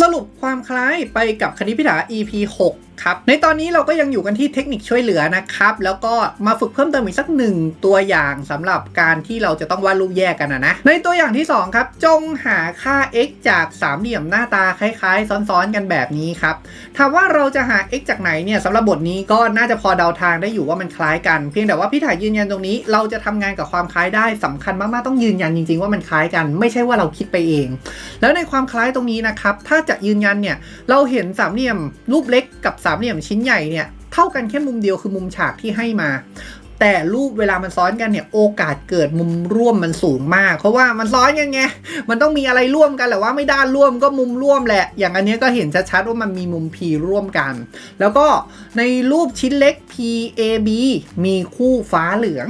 สรุปความคล้ายไปกับคณิตพิถา EP 6 ครับในตอนนี้เราก็ยังอยู่กันที่เทคนิคช่วยเหลือนะครับแล้วก็มาฝึกเพิ่มเติมอีกสักหนึ่งตัวอย่างสำหรับการที่เราจะต้องวาดรูปแยกกันนะนะในตัวอย่างที่ 2 ครับ จงหาค่า x จากสามเหลี่ยมหน้าตาคล้ายๆ ซ้อนๆกันแบบนี้ครับถามว่าเราจะหา x จากไหนเนี่ยสำหรับบทนี้ก็น่าจะพอเดาทางได้อยู่ว่ามันคล้ายกันเพียงแต่ว่าพี่ถ่ายยืนยันตรงนี้ เราจะทำงานกับความคล้ายได้สำคัญมากๆต้องยืนยันจริง ๆ ว่ามันคล้ายกัน ไม่ใช่ว่าเราคิดไปเอง แล้วในความคล้ายตรงนี้นะครับถ้าจะยืนยันเนี่ยเราเห็นสามเหลี่ยมรูปเล็กกับสามเหลี่ยมชิ้นใหญ่เนี่ยเท่ากันแค่มุมเดียวคือมุมฉากที่ให้มา แต่รูปเวลามันซ้อนกันเนี่ยโอกาสเกิดมุมร่วมมันสูงมาก เพราะว่ามันซ้อนกันไงมันต้องมีอะไรร่วมกันแหละว่าไม่ด้านร่วมก็มุมร่วมแหละ อย่างอันนี้ก็เห็นชัดๆว่ามันมีมุม P ร่วมกัน แล้วก็ในรูปชิ้นเล็ก PAB มีคู่ฟ้าเหลือง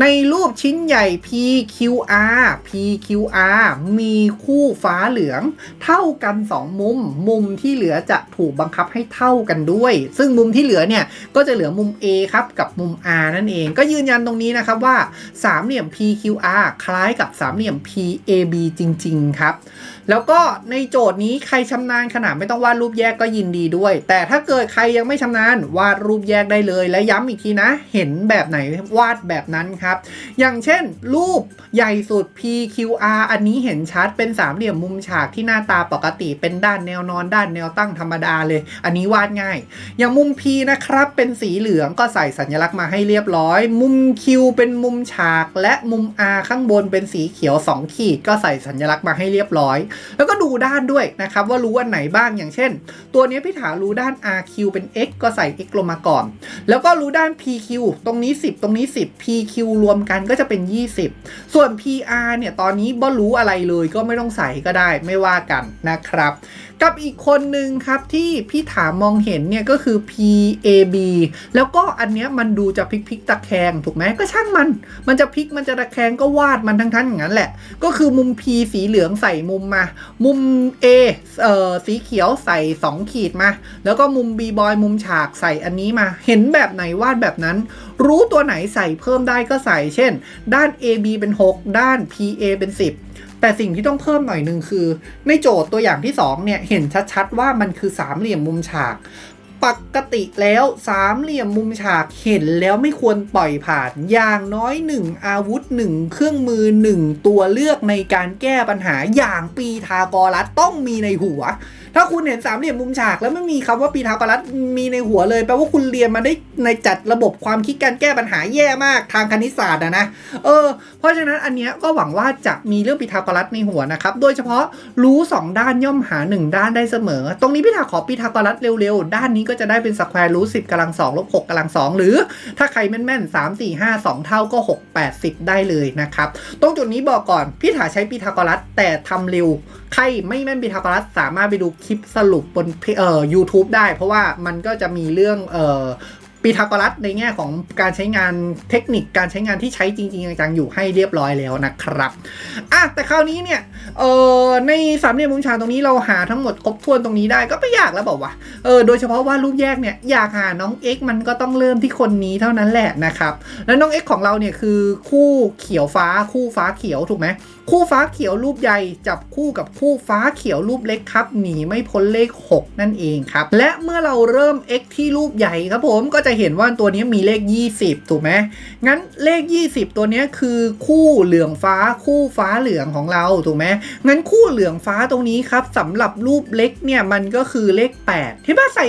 ในรูปชิ้นใหญ่ PQR PQR มีคู่ฟ้าเหลือง เท่ากัน 2 มุม มุมที่เหลือจะถูกบังคับให้เท่ากันด้วย ซึ่งมุมที่เหลือเนี่ยก็จะเหลือมุม A ครับกับมุม R นั่นเองก็ยืนยันตรงนี้นะครับว่าสามเหลี่ยม PQR คล้ายกับสามเหลี่ยม PAB จริง ๆ ครับ แล้วก็ในโจทย์นี้ใครชำนาญขนาดไม่ต้องวาดรูปแยกก็ยินดีด้วย แต่ถ้าเกิดใครยังไม่ชำนาญวาดรูปแยกได้เลย และย้ำอีกทีนะ เห็นแบบไหนวาดแบบนั้นครับ อย่างเช่น รูปใหญ่สุด PQR อันนี้เห็นชัดเป็นสามเหลี่ยมมุมฉากที่หน้าตาปกติเป็นด้านแนวนอนด้านแนวตั้งธรรมดาเลย อันนี้วาดง่าย อย่างมุม P นะครับเป็นสีเหลืองก็ใส่สัญลักษณ์มาให้เรียบร้อยมุม Q เป็นมุมฉากและมุม R ข้างบนเป็นสีเขียว 2 ขีด ก็ใส่สัญลักษณ์มาให้เรียบร้อย แล้วก็ดูด้านด้วยนะครับ ว่ารู้อันไหนบ้างอย่างเช่น ตัวนี้พี่ถารู้ด้าน RQ เป็น x ก็ใส่ x ลงมาก่อน แล้วก็รู้ด้าน PQ ตรงนี้ 10 ตรงนี้ 10 PQ รวมกันก็จะเป็น 20 ส่วน PR เนี่ยตอนนี้บ่รู้อะไรเลยก็ไม่ต้องใส่ก็ได้ไม่ว่ากันนะครับ กับอีกคนหนึ่งครับที่พี่ถามมองเห็นเนี่ยก็คือ PAB แล้วก็อันเนี้ยมันดูจะพลิกพลิกตะแคงถูกไหมก็ช่างมัน มันจะพลิกมันจะตะแคงก็วาดมันทั้งทั้งอย่างนั้นแหละ ก็คือมุม P สีเหลืองใส่มุมมา มุม A เอ่อสีเขียวใส่ 2 ขีดมา แล้วก็มุม B boy มุมฉากใส่อันนี้มา เห็นแบบไหนวาดแบบนั้น รู้ตัวไหนใส่เพิ่มได้ก็ใส่ เช่น ด้าน AB เป็น 6 ด้าน PA เป็น 10 แต่สิ่งที่ต้องเพิ่มหน่อยหนึ่งคือ ในโจทย์ตัวอย่างที่ 2 เนี่ย เห็นชัดๆว่ามันคือสามเหลี่ยมมุมฉาก ปกติแล้วสามเหลี่ยมมุมฉากเห็นแล้วไม่ควรปล่อยผ่าน อย่างน้อยหนึ่งอาวุธหนึ่งเครื่องมือหนึ่งตัวเลือกในการแก้ปัญหาอย่างปีทากรัสต้องมีในหัว ถ้าคุณเห็นสามเหลี่ยมมุมฉากแล้วไม่มีคำว่าปีทากรัสมีในหัวเลยแปลว่าคุณเรียนมาได้ในจัดระบบความคิดการแก้ปัญหาแย่มากทางคณิตศาสตร์อะนะเออเพราะฉะนั้นอันเนี้ยก็หวังว่าจะมีเรื่องปีทากรัสในหัวนะครับโดยเฉพาะรู้ 2 ด้านย่อมหา 1 ด้านได้เสมอ ตรงนี้พี่ถาขอปีทากรัสเร็วๆ ด้านนี้ก็จะได้เป็นสแควร์รูทสิบกำลังสองลบหกกำลังสองหรือถ้าใครแม่นๆ3 4 5 2เท่าก็6 8 10ได้เลยนะครับตรงจุดนี้บอกก่อนพี่ถาใช้ปีทากรัสแต่ทำเร็วใครไม่แม่นปีทากรัสสามารถไปดูคลิปสรุปบนเอ่อ YouTube ได้ เพราะว่ามันก็จะมีเรื่องเอ่อ ปีทากรัสในแง่ของการใช้งานเทคนิคการใช้งานที่ใช้จริง ๆ จังๆอยู่ให้เรียบร้อยแล้วนะครับอะแต่คราวนี้เนี่ยเออในสามเหลี่ยมมุมฉากตรงนี้เราหาทั้งหมดครบถ้วนตรงนี้ได้ก็ไม่ยากแล้วบอกว่าเออโดยเฉพาะว่ารูปแยกเนี่ยอยากหาน้อง X มันก็ต้องเริ่มที่คนนี้เท่านั้นแหละนะครับแล้วน้อง X ของเราเนี่ยคือคู่เขียวฟ้าคู่ฟ้าเขียวถูกไหมคู่ฟ้าเขียวรูปใหญ่จับคู่กับคู่ฟ้าเขียวรูปเล็กครับหนีไม่พ้นเลข 6 นั่นเองครับและเมื่อเราเริ่ม x ที่รูปใหญ่ครับผมก็จะเห็นว่าตัวนี้มีเลข 20 ถูกไหมงั้นเลข 20 ตัวนี้คือคู่เหลืองฟ้าคู่ฟ้าเหลืองของเราถูกไหมงั้นคู่เหลืองฟ้าตรงนี้ครับสำหรับรูปเล็กเนี่ยมันก็คือเลข 8 ที่ว่าใส่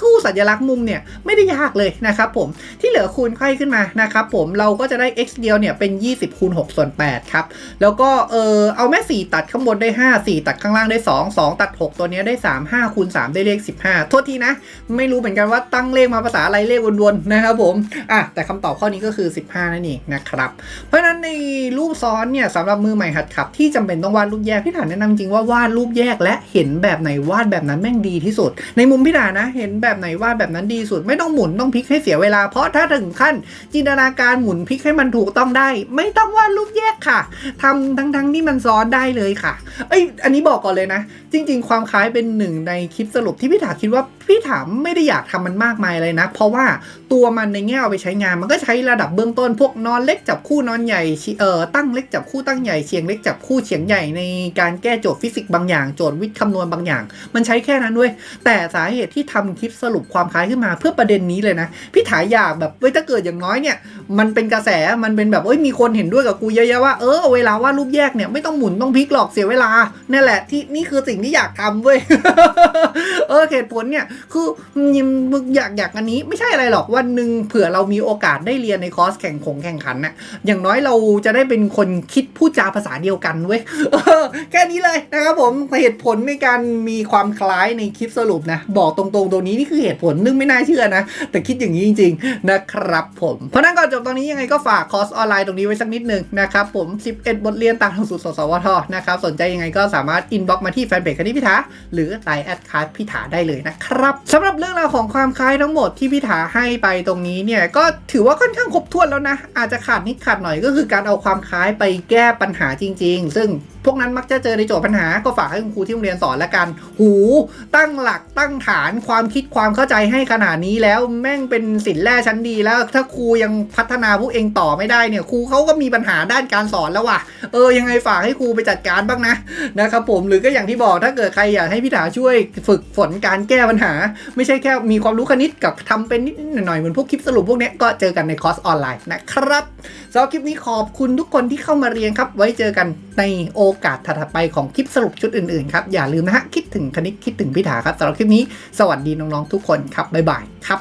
คู่สัญลักษณ์มุมเนี่ยไม่ได้ยากเลยนะครับผมที่เหลือคูณไข่ขึ้นมานะครับผมเราก็จะได้ x เดียวเนี่ยเป็น 20คูณ6ส่วน8ครับแล้วก็เออเอาแม่ 4 ตัดข้างบนได้ 5 4 ตัดข้างล่างได้ 2 2 ตัด 6 ตัวนี้ได้ 3 5คูณ3ได้เลข 15 โทษทีนะ ไม่รู้เหมือนกันว่าตั้งเลขมาภาษาอะไรเลขวนๆนะครับผมอะแต่คำตอบข้อนี้ก็คือ 15 นั่นเองนะครับ เพราะฉะนั้นในรูปซ้อนเนี่ยสำหรับมือใหม่หัดขับ ที่จำเป็นต้องวาดรูปแยกพี่ฐานแนะนำจริงว่าวาดรูปแยกและเห็นแบบไหนวาดแบบนั้นแม่งดีที่สุด ในมุมพี่ฐานนะ เห็นแบบไหนวาดแบบนั้นดีสุด ไม่ต้องหมุนต้องพลิกให้เสียเวลา เพราะถ้าถึงขั้นจินตนาการหมุนพลิกให้มันถูกต้องได้ ไม่ต้องวาดรูปแยกค่ะทำทั้งๆที่มันซ้อนได้เลยค่ะ เอ้ยอันนี้บอกก่อนเลยนะ จริง ๆ ความคล้ายเป็นหนึ่งในคลิปสรุปที่พี่ถาคิดว่าพี่ถามไม่ได้อยากทำมันมากมายเลยนะ เพราะว่าตัวมันในแง่เอาไปใช้งานมันก็ใช้ระดับเบื้องต้น พวกนอนเล็กจับคู่นอนใหญ่เอ่อตั้งเล็กจับคู่ตั้งใหญ่เฉียงเล็กจับคู่เฉียงใหญ่ในการแก้โจทย์ฟิสิกส์บางอย่างโจทย์วิทย์คำนวณบางอย่าง มันใช้แค่นั้นเว้ยแต่สาเหตุที่ทำคลิปสรุปความคล้ายขึ้นมาเพื่อประเด็นนี้เลยนะพี่ถาอยากแบบเว้ยถ้าเกิดอย่างน้อยเนี่ยมันเป็นกระแสมันเป็นแบบเอ้ยมีคนเห็นด้วยกับกูเยอะๆว่าเออเวลาวาดรูปแยกเนี่ยไม่ต้องหมุนต้องพลิกหรอกเสียเวลานี่นแหละที่นี่คือสิ่งที่อยากทำเว้ย เออเหตุผลเนี่ย คือยิมมึงอยากอยากอันนี้ไม่ใช่อะไรหรอกวันหนึ่งเผื่อเรามีโอกาสได้เรียนในคอร์สแข่งขงแข่งขันน่ะอย่างน้อยเราจะได้เป็นคนคิดพูดจาภาษาเดียวกันเว้ยแค่นี้เลยนะครับผมเหตุผลในการมีความคล้ายในคลิปสรุปนะ บอกตรงๆตรงนี้นี่คือเหตุผลนึงไม่น่าเชื่อนะ แต่คิดอย่างนี้จริง ๆ นะครับผมเพราะนั้นก่อนจบตอนนี้ยังไงก็ฝากคอร์สออนไลน์ตรงนี้ไว้สักนิดนึงนะครับผม 11 บทเรียนตามหลักสูตรสสวทนะครับสนใจยังไงก็สามารถอินบ็อกมาที่แฟนเพจคณิตพิธาหรือไลน์แอดคาร์พิธาได้เลยนะครับสำหรับเรื่องราวของความคล้ายทั้งหมดที่พิธาให้ไปตรงนี้เนี่ยก็ถือว่าค่อนข้างครบถ้วนแล้วนะ อาจจะขาดนิดขาดหน่อยก็คือการเอาความคล้ายไปแก้ปัญหาจริง ๆ ซึ่งพวกนั้นมักจะเจอในโจทย์ปัญหาก็ฝากให้คุณครูที่โรงเรียนสอนละกัน หู ตั้งหลักตั้งฐานความคิดความเข้าใจให้ขนาดนี้แล้วแม่งเป็นสินแร่ชั้นดีแล้ว ถ้าครูยังพัฒนาพวกเองต่อไม่ได้เนี่ยครูเขาก็มีปัญหาด้านการสอนแล้วว่ะ เออยังไงฝากให้ครูไปจัดการบ้างนะนะครับผมหรือก็อย่างที่บอกถ้าเกิดใครอยากให้พี่ถาช่วยฝึกฝนการแก้ปัญหา ไม่ใช่แค่มีความรู้คณิตกับทำเป็นนิดหน่อยเหมือนพวกคลิปสรุปพวกนี้ก็เจอกันในคอร์สออนไลน์นะครับสำหรับคลิปนี้ขอบคุณทุกคนที่เข้ามาเรียนครับ ไว้เจอกันในโอกาสถัดไปของคลิปสรุปชุดอื่นๆครับอย่าลืมนะฮะคิดถึงคณิตคิดถึงพิถาครับสำหรับคลิปนี้สวัสดีน้องๆทุกคนครับบ๊ายบายครับ